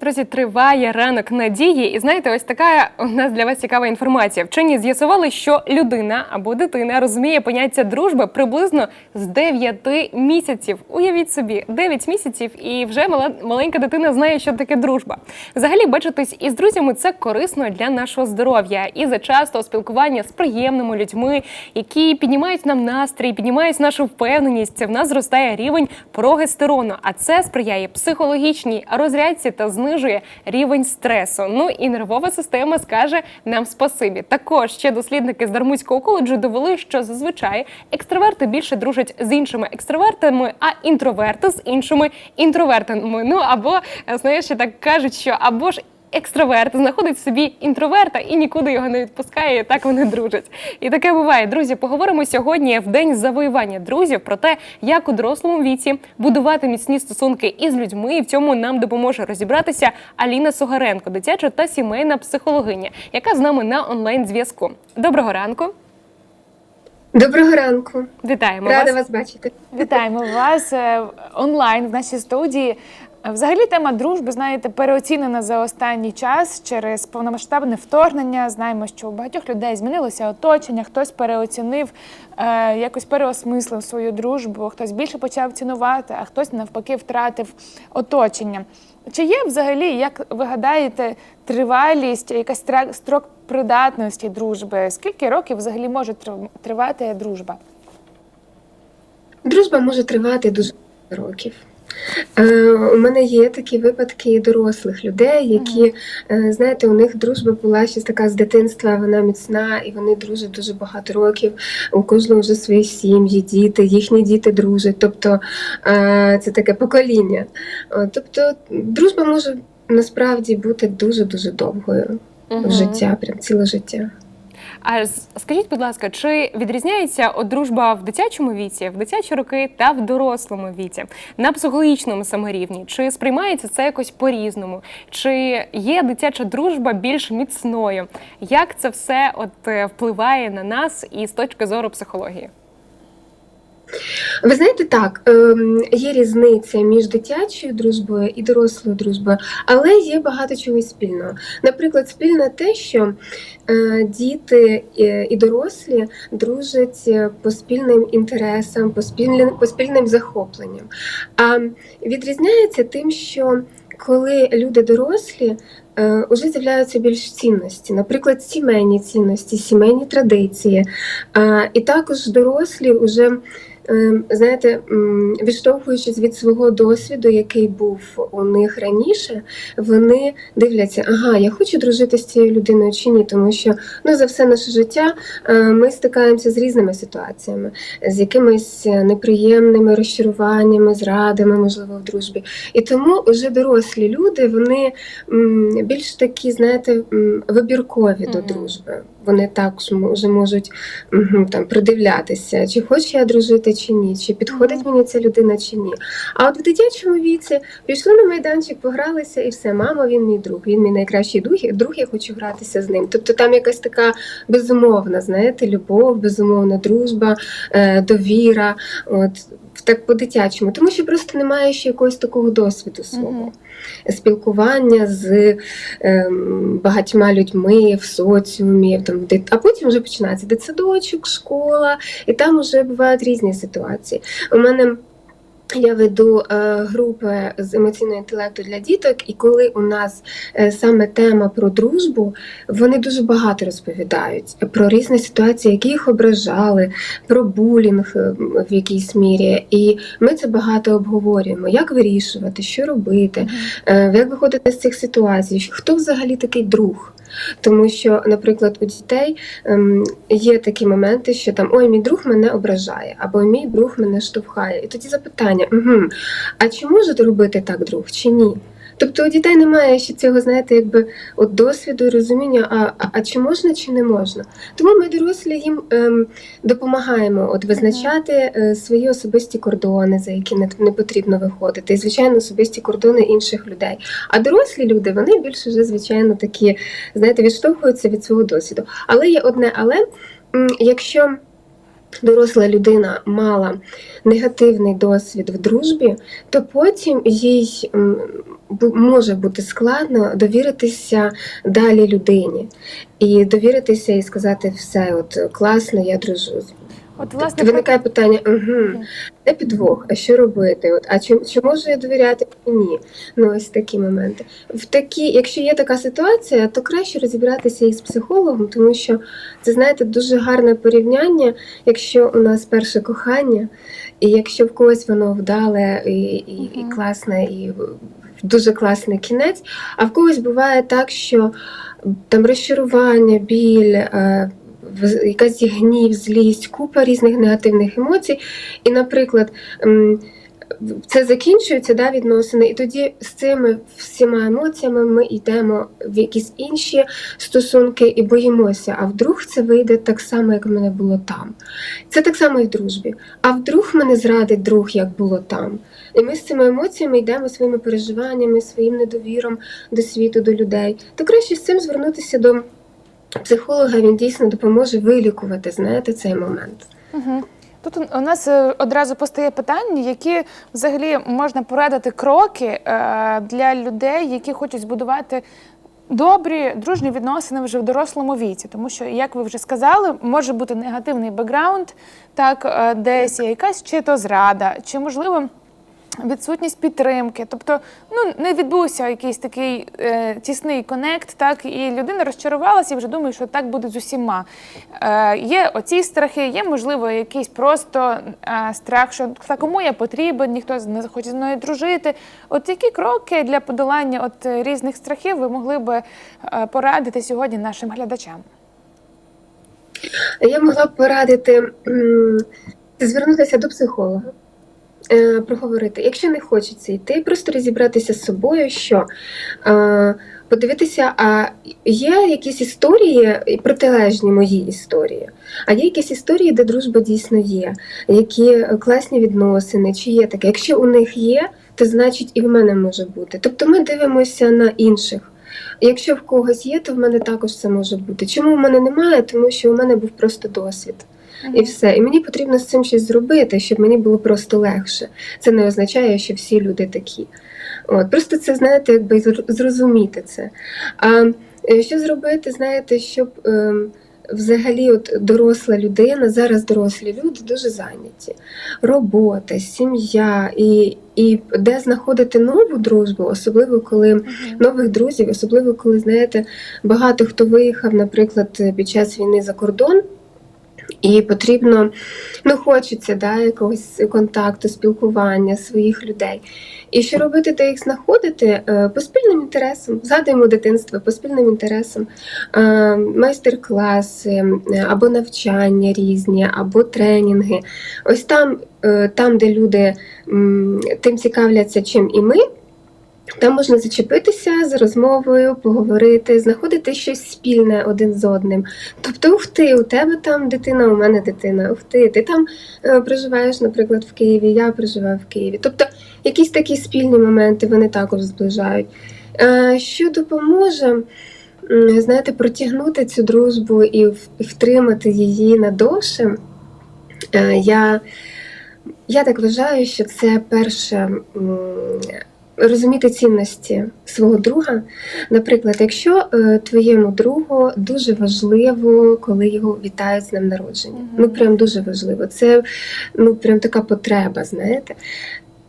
Друзі, триває ранок надії, і знаєте, ось така у нас для вас цікава інформація. Вчені з'ясували, що людина або дитина розуміє поняття дружби приблизно з 9 місяців. Уявіть собі, 9 місяців, і вже мала маленька дитина знає, що таке дружба. Взагалі, бачитись із друзями це корисно для нашого здоров'я і за часто спілкування з приємними людьми, які піднімають нам настрій, піднімають нашу впевненість. В нас зростає рівень прогестерону, а це сприяє психологічній розрядці та знижує рівень стресу. Ну і нервова система скаже нам спасибі. Також ще дослідники з Дармутського коледжу довели, що зазвичай екстраверти більше дружать з іншими екстравертами, а інтроверти з іншими інтровертами. Ну або знаєш, ще так кажуть, що або ж. Екстраверт знаходить в собі інтроверта і нікуди його не відпускає. і Так вони дружать. І таке буває. Друзі, поговоримо сьогодні в день завоювання друзів про те, як у дорослому віці будувати міцні стосунки із людьми. І в цьому нам допоможе розібратися Аліна Сугаренко, дитяча та сімейна психологиня, яка з нами на онлайн зв'язку. Доброго ранку. Доброго ранку. Вітаємо Рада вас. вас бачити. Вітаємо вас е, онлайн в нашій студії. Взагалі, тема дружби, знаєте, переоцінена за останній час через повномасштабне вторгнення. Знаємо, що у багатьох людей змінилося оточення, хтось переоцінив, е, якось переосмислив свою дружбу, хтось більше почав цінувати, а хтось навпаки втратив оточення. Чи є взагалі, як ви гадаєте, тривалість, якась строк придатності дружби? Скільки років взагалі може тривати дружба? Дружба може тривати дуже років. Е, у мене є такі випадки дорослих людей, які, е, знаєте, у них дружба була ще така з дитинства, вона міцна, і вони дружать дуже багато років. У кожного вже свої сім'ї, діти, їхні діти дружать. Тобто е, це таке покоління. Тобто дружба може насправді бути дуже-дуже довгою Мгм. в життя, прям ціле життя. А скажіть, будь ласка, чи відрізняється от дружба в дитячому віці, в дитячі роки та в дорослому віці на психологічному саморівні? Чи сприймається це якось по-різному? Чи є дитяча дружба більш міцною? Як це все от е, впливає на нас і з точки зору психології? Ви знаєте, так, ем, є різниця між дитячою дружбою і дорослою дружбою, але є багато чого спільного. Наприклад, спільне те, що е, діти е, і дорослі дружать е, по спільним інтересам, по спільним, по спільним захопленням. А відрізняється тим, що коли люди дорослі, Уже з'являються більш цінності, наприклад, сімейні цінності, сімейні традиції. І також дорослі вже знаєте, відштовхуючись від свого досвіду, який був у них раніше, вони дивляться, ага, я хочу дружити з цією людиною чи ні, тому що ну за все наше життя е, ми стикаємося з різними ситуаціями, з якимись неприємними розчаруваннями, зрадами, можливо, в дружбі. І тому вже дорослі люди вони більш такі, знаєте, вибіркові до дружби. Вони також вже можуть там придивлятися, чи хочу я дружити, чи ні, чи підходить мені ця людина, чи ні. А от в дитячому віці пішли на майданчик, погралися, і все, мама, він мій друг, він мій найкращий друг, я хочу гратися з ним. Тобто там якась така безумовна, знаєте, любов, безумовна дружба, е, довіра. От так по-дитячому, тому що просто немає ще якогось такого досвіду свого. Спілкування з ем, багатьма людьми в соціумі, там, а потім вже починається дитсадочок, школа, і там вже бувають різні ситуації. У мене я веду е, групи з емоційного інтелекту для діток, і коли у нас е, саме тема про дружбу, вони дуже багато розповідають про різні ситуації, які їх ображали, про булінг е, в якійсь мірі. І ми це багато обговорюємо, як вирішувати, що робити, Як виходити з цих ситуацій? Хто взагалі такий друг? Тому що, наприклад, у дітей ем, є такі моменти, що там ой, мій друг мене ображає, або мій друг мене штовхає. І тоді запитання: угу, а чи може робити так друг, чи ні? Тобто у дітей немає ще цього, знаєте, якби от досвіду і розуміння, а, а, а чи можна, чи не можна. Тому ми дорослі їм ем, допомагаємо от визначати е, свої особисті кордони, за які не, не потрібно виходити, і звичайно особисті кордони інших людей. А дорослі люди вони більш вже звичайно такі, знаєте, відштовхуються від свого досвіду. Але є одне, але якщо доросла людина мала негативний досвід в дружбі, то потім їй може бути складно довіритися далі людині і довіритися і сказати все, от класно, я дружу. От, власне, Виникає питання: угу, де підвох, а що робити? От, а чи, чи можу я довіряти ні? Ну, ось такі моменти. В такі, якщо є така ситуація, то краще розібратися із психологом, тому що це знаєте дуже гарне порівняння, якщо у нас перше кохання, і якщо в когось воно вдале і, і, і класне, і дуже класний кінець, а в когось буває так, що там розчарування, біль. е, якась гнів, злість, купа різних негативних емоцій. І, наприклад, це закінчується да, відносини, і тоді з цими всіма емоціями ми йдемо в якісь інші стосунки і боїмося. А вдруг це вийде так само, як в мене було там. Це так само і в дружбі. А вдруг мене зрадить друг, як було там. І ми з цими емоціями йдемо своїми переживаннями, своїм недовіром до світу, до людей. То краще з цим звернутися до психолога, він дійсно допоможе вилікувати, знаєте, цей момент. Угу. Тут у- нас е, одразу постає питання, які взагалі можна порадити кроки е, для людей, які хочуть збудувати. Добрі дружні відносини вже в дорослому віці, тому що, як ви вже сказали, може бути негативний бекграунд, так е, десь якась чи то зрада, чи можливо відсутність підтримки. Тобто, ну не відбувся якийсь такий е, тісний конект, так і людина розчарувалася і вже думає, що так буде з усіма. Е, є оці страхи, є можливо якийсь просто е, страх, що та кому я потрібен, ніхто не захоче зі мною дружити. От які кроки для подолання от е, різних страхів ви могли би е, порадити сьогодні нашим глядачам? Я могла б порадити звернутися до психолога, е, проговорити. Якщо не хочеться йти, просто розібратися з собою, що е, подивитися, а є якісь історії протилежні моїй історії, а є якісь історії, де дружба дійсно є, які класні відносини, чи є таке. Якщо у них є, то значить і в мене може бути. Тобто ми дивимося на інших. Якщо в когось є, то в мене також це може бути. Чому в мене немає? Тому що у мене був просто досвід. І все. І мені потрібно з цим щось зробити, щоб мені було просто легше. Це не означає, що всі люди такі. От, просто це, знаєте, якби зрозуміти це. А е, що зробити, знаєте, щоб ем, взагалі от доросла людина, зараз дорослі люди дуже зайняті. Робота, сім'я і, і де знаходити нову дружбу, особливо коли нових друзів, особливо коли знаєте, багато хто виїхав, наприклад, під час війни за кордон. І потрібно, ну хочеться да, якогось контакту, спілкування своїх людей. І що робити, де їх знаходити Е, по спільним інтересам, згадуємо дитинство по спільним інтересам, Е, майстер-класи або навчання різні, або тренінги. Ось там, е, там, де люди тим цікавляться, чим і ми. Там можна зачепитися з розмовою, поговорити, знаходити щось спільне один з одним. Тобто, ух ти, у тебе там дитина, у мене дитина, ух ти, ти там е, проживаєш, наприклад, в Києві, я проживаю в Києві. Тобто, якісь такі спільні моменти вони також зближають. Е, що допоможе, знаєте, протягнути цю дружбу і втримати її надовше, е, я, я так вважаю, що це перше. Розуміти цінності свого друга. Наприклад, якщо е, твоєму другу дуже важливо, коли його вітають з днем народження. Ну прям дуже важливо. Це ну прям така потреба, знаєте.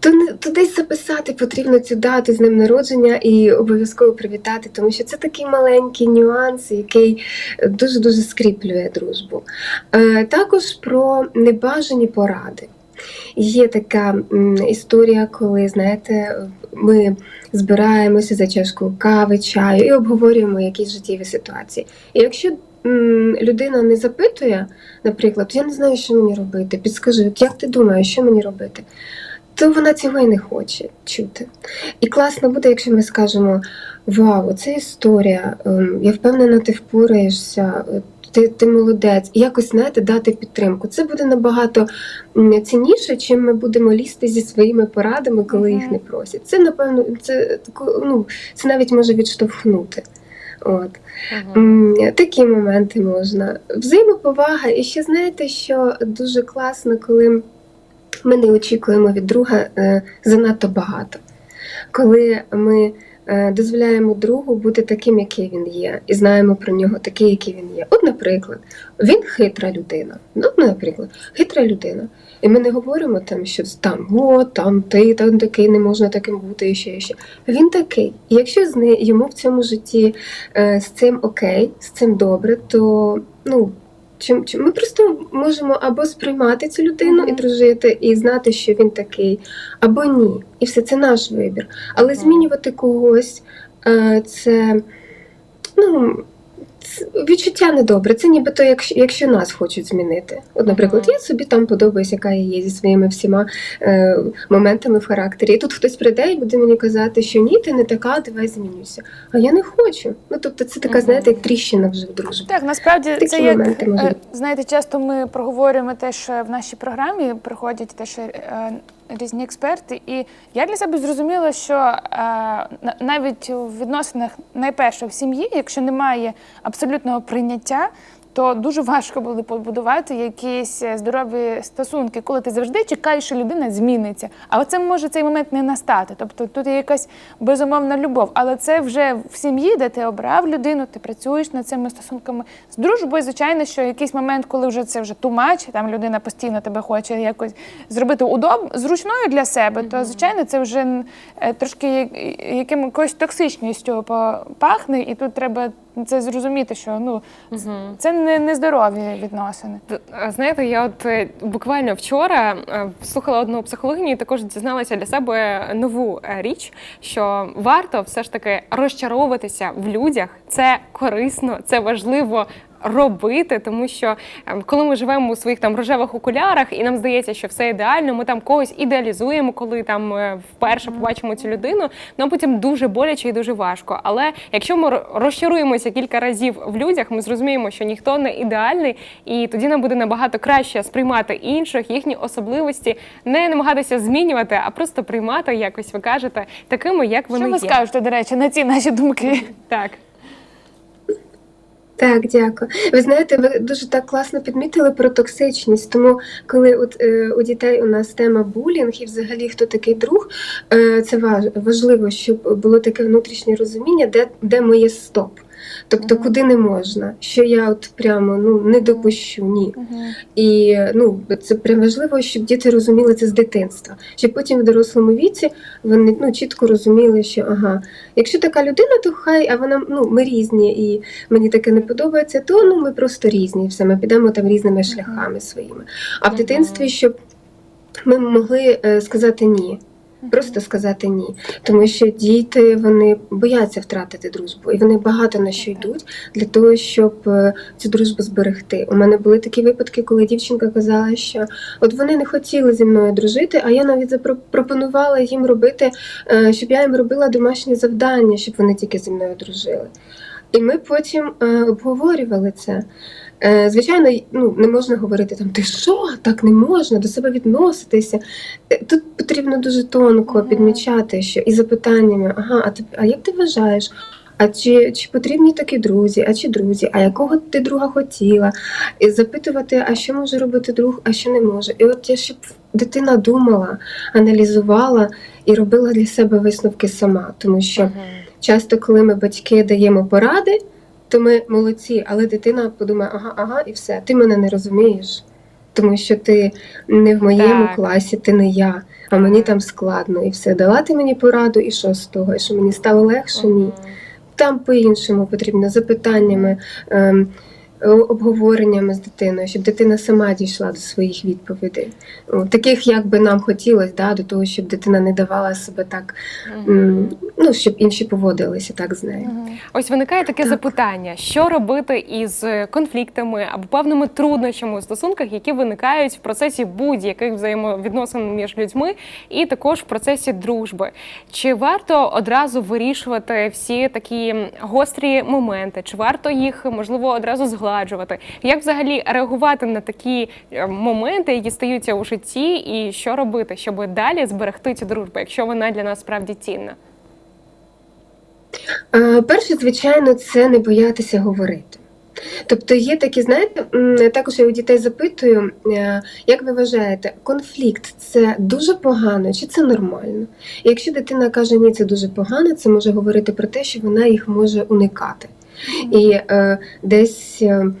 То не то десь записати потрібно цю дату з днем народження і обов'язково привітати, тому що це такий маленький нюанс, який дуже дуже скріплює дружбу. Е, також про небажані поради. Є така історія, коли знаєте, ми збираємося за чашкою кави, чаю і обговорюємо якісь життєві ситуації. І якщо людина не запитує, наприклад, я не знаю, що мені робити, підскажи, як ти думаєш, що мені робити? То вона цього і не хоче чути. І класно буде, якщо ми скажемо: Вау, це історія, ем, я впевнена, ти впораєшся, ти, ти молодець. І якось знаєте, дати підтримку. Це буде набагато цінніше, чим ми будемо лізти зі своїми порадами, коли їх не просять. Це напевно, це ну, це навіть може відштовхнути. От. М, Такі моменти можна. Взаємоповага. І ще знаєте, що дуже класно, коли ми не очікуємо від друга е, занадто багато. Коли ми дозволяємо другу бути таким, який він є, і знаємо про нього такий, який він є. От, наприклад, він хитра людина. Ну, наприклад, хитра людина. І ми не говоримо там, що там, о, там ти там такий, не можна таким бути і ще і ще. Він такий. І якщо з не, йому в цьому житті е, з цим окей, з цим добре, то ну. Чим, чим ми просто можемо або сприймати цю людину і дружити, і знати, що він такий, або ні. І все це наш вибір. Але змінювати когось е, це ну, відчуття недобре. Це нібито, якщо, якщо нас хочуть змінити. От, наприклад, я собі там подобаюсь, яка я є зі своїми всіма е, моментами в характері. І тут хтось прийде і буде мені казати, що ні, ти не така, давай змінюйся. А я не хочу. Ну тобто, це така, знаєте, як тріщина вже в дружбі. Так, насправді Такі це як моменти можуть е, знаєте, часто ми проговорюємо теж е, в нашій програмі, приходять теж е, різні експерти, і я для себе зрозуміла, що е, на- навіть у відносинах найперше в сім'ї, якщо немає абсолютного прийняття. То дуже важко буде побудувати якісь е, здорові стосунки, коли ти завжди чекаєш, що людина зміниться. А оце може цей момент не настати. Тобто тут є якась безумовна любов, але це вже в сім'ї, де ти обрав людину, ти працюєш над цими стосунками з дружбою. Звичайно, що якийсь момент, коли вже це вже тумач, там людина постійно тебе хоче якось зробити удоб зручною для себе, то звичайно це вже е, трошки я- яким якоюсь токсичністю пахне, і тут треба це зрозуміти, що ну це не нездорові відносини. Знаєте, я от е, буквально вчора е, слухала одну психологиню і також дізналася для себе нову е, річ, що варто все ж таки розчаровуватися в людях. Це корисно, це важливо. Робити, тому що е, коли ми живемо у своїх там рожевих окулярах, і нам здається, що все ідеально, ми там когось ідеалізуємо, коли там е, вперше побачимо цю людину. Нам потім дуже боляче і дуже важко. Але якщо ми розчаруємося кілька разів в людях, ми зрозуміємо, що ніхто не ідеальний, і тоді нам буде набагато краще сприймати інших, їхні особливості, не намагатися змінювати, а просто приймати, якось ви кажете, такими, як вони Що ви є. скажете, до речі, на ці наші думки? Так. Так, дякую. Ви знаєте, ви дуже так класно підмітили про токсичність. Тому, коли от е, у дітей у нас тема булінг і взагалі хто такий друг, е, це важ- важливо, щоб було таке внутрішнє розуміння, де, де моє стоп. Тобто, куди не можна, що я от прямо ну не допущу, ні. І ну це прям важливо, щоб діти розуміли це з дитинства, щоб потім в дорослому віці вони ну чітко розуміли, що ага, якщо така людина, то хай, а вона ну ми різні, і мені таке не подобається, то ну ми просто різні, все ми підемо там різними шляхами своїми. А в дитинстві, щоб ми могли е, сказати ні. Просто сказати ні, тому що діти вони бояться втратити дружбу, і вони багато на що йдуть для того, щоб е, цю дружбу зберегти. У мене були такі випадки, коли дівчинка казала, що от вони не хотіли зі мною дружити, а я навіть запропонувала їм робити, е, щоб я їм робила домашні завдання, щоб вони тільки зі мною дружили. І ми потім е, обговорювали це. Е, Звичайно, ну не можна говорити там, ти що, так не можна до себе відноситися. Е, Тут потрібно дуже тонко підмічати, що і запитаннями, ага, а ти а як ти вважаєш? А чи, чи потрібні такі друзі, а чи друзі, а якого ти друга хотіла? І запитувати, а що може робити друг, а що не може. І от я щоб дитина думала, аналізувала і робила для себе висновки сама, тому що часто, коли ми батьки даємо поради, то ми молодці, але дитина подумає, ага, ага, і все, ти мене не розумієш, тому що ти не в моєму Так. класі, ти не я, а мені там складно, і все. Дала ти мені пораду, і що з того? І що мені стало легше? Ні. Там по-іншому потрібно запитаннями, ем, обговореннями з дитиною, щоб дитина сама дійшла до своїх відповідей. Таких, як би нам хотілося, да, до того, щоб дитина не давала себе так, ну, щоб інші поводилися так з нею. Ось виникає таке Так. запитання: що робити із конфліктами або певними труднощами у стосунках, які виникають в процесі будь-яких взаємовідносин між людьми, і також в процесі дружби. Чи варто одразу вирішувати всі такі гострі моменти? Чи варто їх можливо одразу згладжувати? Як взагалі реагувати на такі е, моменти, які стаються у житті, і що робити, щоб далі зберегти цю дружбу, якщо вона для нас справді цінна? Е, Перше, звичайно, це не боятися говорити. Тобто є такі, знаєте, також я у дітей запитую, е, як ви вважаєте, конфлікт це дуже погано чи це нормально? І якщо дитина каже, ні, це дуже погано, це може говорити про те, що вона їх може уникати. І е, десь е,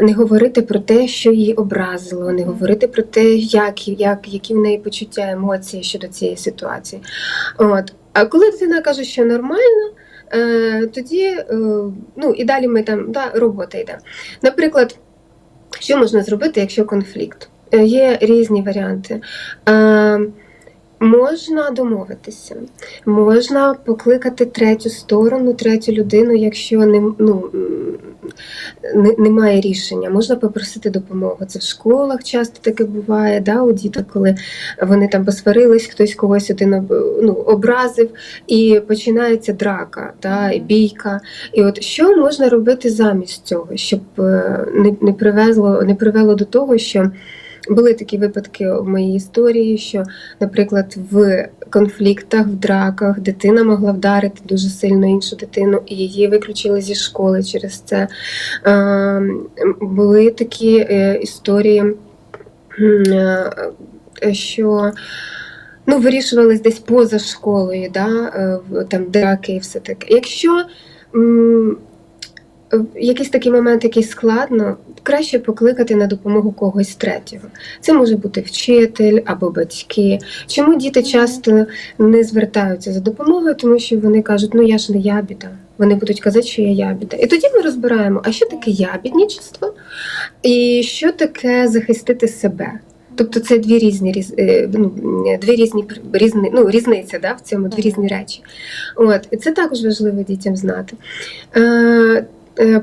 не говорити про те, що її образило, не говорити про те, як, як, які в неї почуття, емоції щодо цієї ситуації. От. А коли дитина каже, що нормально, е, тоді е, ну, і далі ми там да, робота йде. Наприклад, що можна зробити, якщо конфлікт? Е, Є різні варіанти. Е, Можна домовитися, можна покликати третю сторону, третю людину, якщо не, ну, не, немає рішення. Можна попросити допомогу. Це в школах часто таке буває, да, у діток, коли вони там посварились, хтось когось один ну, образив, і починається драка, да, і бійка. І от що можна робити замість цього, щоб е, не, не, привезло, не привело до того, що. Були такі випадки в моїй історії, що, наприклад, в конфліктах, в драках дитина могла вдарити дуже сильно іншу дитину, і її виключили зі школи через це. Були такі е, історії, е, що ну, вирішувались десь поза школою, да, е, там драки і все таке. Якщо якийсь такий момент, який складно, краще покликати на допомогу когось третього. Це може бути вчитель або батьки. Чому діти часто не звертаються за допомогою, тому що вони кажуть, ну я ж не ябіда. Вони будуть казати, що я ябіда. І тоді ми розбираємо, а що таке ябідничество, і що таке захистити себе. Тобто це дві різні різ- е, ну, дві різні різні, ну, різниця да, в цьому, дві різні речі. От, і це також важливо дітям знати. Е,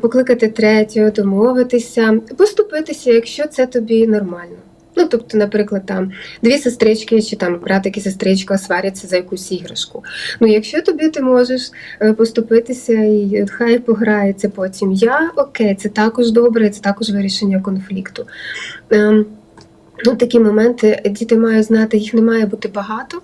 покликати третього, домовитися, поступитися, якщо це тобі нормально. Ну, тобто, наприклад, там дві сестрички чи там братик сестричка сваряться за якусь іграшку. Ну, якщо тобі ти можеш е, поступитися і хай пограється потім я, окей, це також добре, це також вирішення конфлікту. Ем, ну, такі моменти діти мають знати, їх не має бути багато.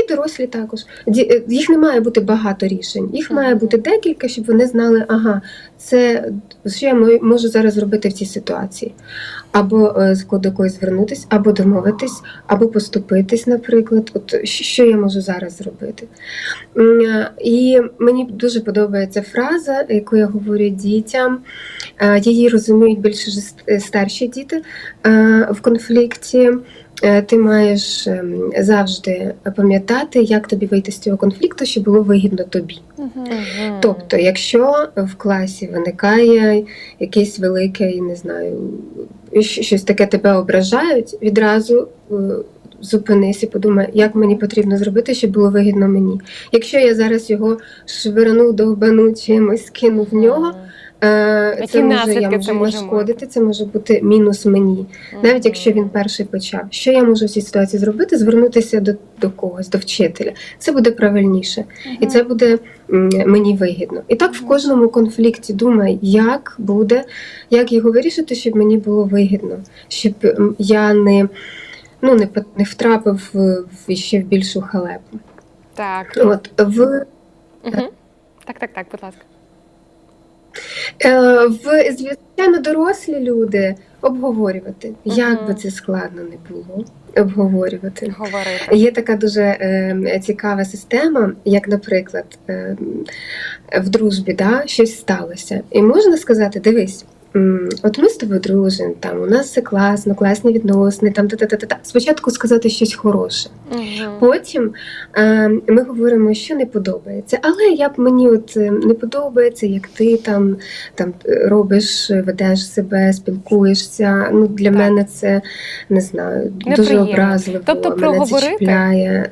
І дорослі також. Е, Їх не має бути багато рішень. Їх має бути декілька, щоб вони знали, ага, це що я можу зараз зробити в цій ситуації. Або е, до когось звернутися, або домовитись, або поступитись, наприклад. От що я можу зараз зробити. Е, І мені дуже подобається фраза, яку я говорю дітям. Її розуміють більше старші діти в конфлікті. Е, Ти маєш ем, завжди пам'ятати, як тобі вийти з цього конфлікту, щоб було вигідно тобі. Тобто, якщо в класі виникає якесь велике, не знаю, щось таке тебе ображають, відразу е, зупинись і подумай, як мені потрібно зробити, щоб було вигідно мені. Якщо я зараз його швирну, довбану чимось, кину в нього, е, Які це може я це можу може нашкодити, це може бути мінус мені. Навіть якщо він перший почав, що я можу в цій ситуації зробити? Звернутися до, до когось, до вчителя. Це буде правильніше, і це буде мені вигідно. І так в кожному конфлікті думай, як буде, як його вирішити, щоб мені було вигідно, щоб я не, ну, не, не втрапив в, ще в більшу халепу. Так. От в Угу. Так, так, так, будь ласка. Е, В звичайно дорослі люди обговорювати, як би це складно не було. Обговорювати. Говорити. Є така дуже е, цікава система, як, наприклад, е, в дружбі да, щось сталося. І можна сказати: дивись, от ми з тобою дружимо, там у нас все класно, класні відносини, там та-та-та-та-та. Спочатку сказати щось хороше. Мгм. Потім е, ми говоримо, що не подобається. Але я б мені от е, не подобається, як ти там, там е, робиш, ведеш себе, спілкуєшся. Ну для Так. мене це не знаю, дуже Неприємно. образливо. Тобто мене проговорити? це чіпляє.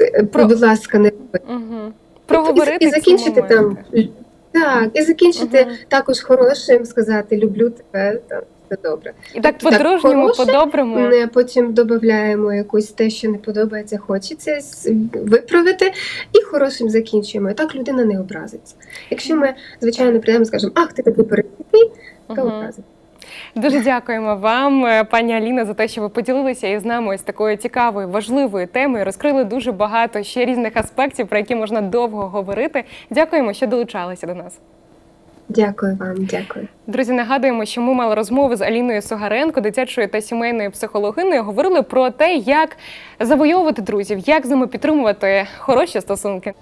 Е, Про- Будь ласка, не Угу. Проговорити і, і закінчити там. моменти. Так, і закінчити Мгм. також хорошим, сказати люблю тебе, там все добре. І так Тобто по-дружньому, хороше, по-доброму. Не, Потім додаємо якусь те, що не подобається, хочеться с- виправити, і хорошим закінчуємо. І так людина не образиться. Якщо ми, звичайно, прийдемо і скажемо, ах, ти такий перехідний, то Мгм. образить. Дуже дякуємо вам, е, пані Аліна, за те, що ви поділилися із нами ось такою цікавою, важливою темою. Розкрили дуже багато ще різних аспектів, про які можна довго говорити. Дякуємо, що долучалися до нас. Дякую вам, дякую. Друзі, нагадуємо, що ми мали розмову з Аліною Сугаренко, дитячою та сімейною психологиною. Говорили про те, як завойовувати друзів, як з ними підтримувати хороші стосунки.